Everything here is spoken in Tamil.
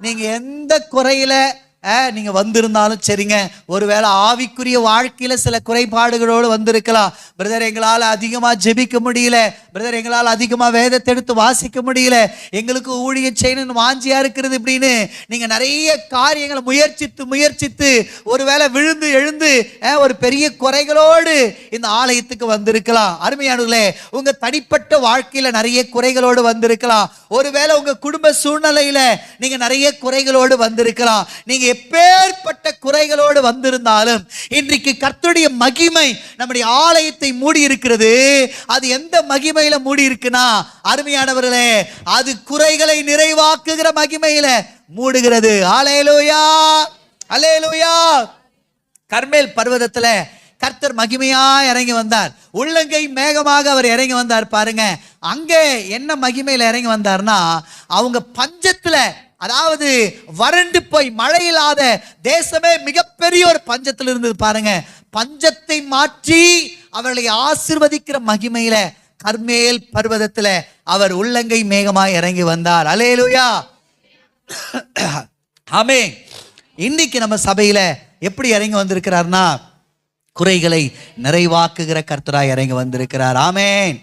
நீங்கள் எந்த குறையில் நீங்கள் வந்திருந்தாலும் சரிங்க. ஒருவேளை ஆவிக்குரிய வாழ்க்கையில் சில குறைபாடுகளோடு வந்திருக்கலாம். பிரதர் எங்களால் அதிகமாக ஜெபிக்க முடியல. பிரதர் எங்களால் அதிகமாக வேதத்தை எடுத்து வாசிக்க முடியல. எங்களுக்கு ஊழியம் செய்யணும்னு வாஞ்சியாக இருக்கிறது இப்படின்னு நீங்கள் நிறைய காரியங்களை முயற்சித்து முயற்சித்து ஒருவேளை விழுந்து எழுந்து ஒரு பெரிய குறைகளோடு இந்த ஆலயத்துக்கு வந்திருக்கலாம். அருமையானவர்களே உங்கள் தனிப்பட்ட வாழ்க்கையில் நிறைய குறைகளோடு வந்திருக்கலாம். ஒருவேளை உங்கள் குடும்ப சூழ்நிலையில் நீங்கள் நிறைய குறைகளோடு வந்திருக்கலாம். நீங்கள் எப்பேற்பட்ட குறைகளோடு வந்திருந்தாலும் இன்றைக்கு கர்த்தருடைய மகிமை நம்முடைய ஆலயத்தை மூடி இருக்கிறது அது எந்த மகிமையில மூடி இருக்குன்னா அருமையானவர்களே அது குறைகளை நிறைவாக்குகிற மகிமையில மூடுகிறது. ஆலையலூயா அலேலூயா கர்மேல் பர்வதத்துல கர்த்தர் மகிமையா இறங்கி வந்தார். உள்ளங்கை மேகமாக அவர் இறங்கி வந்தார் பாருங்க. அங்கே என்ன மகிமையில் இறங்கி வந்தார்னா அவங்க பஞ்சத்தில் அதாவது வறண்டு போய் மழை இல்லாத தேசமே மிகப்பெரிய ஒரு பஞ்சத்தில் இருந்தது பாருங்க. பஞ்சத்தை மாற்றி அவர்களை ஆசிர்வதிக்கிற மகிமையில கர்மேல் பர்வதத்துல அவர் உள்ளங்கை மேகமாய் இறங்கி வந்தார். அலேலுயா ஆமே இன்னைக்கு நம்ம சபையில எப்படி இறங்கி வந்திருக்கிறார்னா குறைகளை நிறைவாக்குகிற கர்த்தராய் இறங்கி வந்திருக்கிறார். ஆமேன்.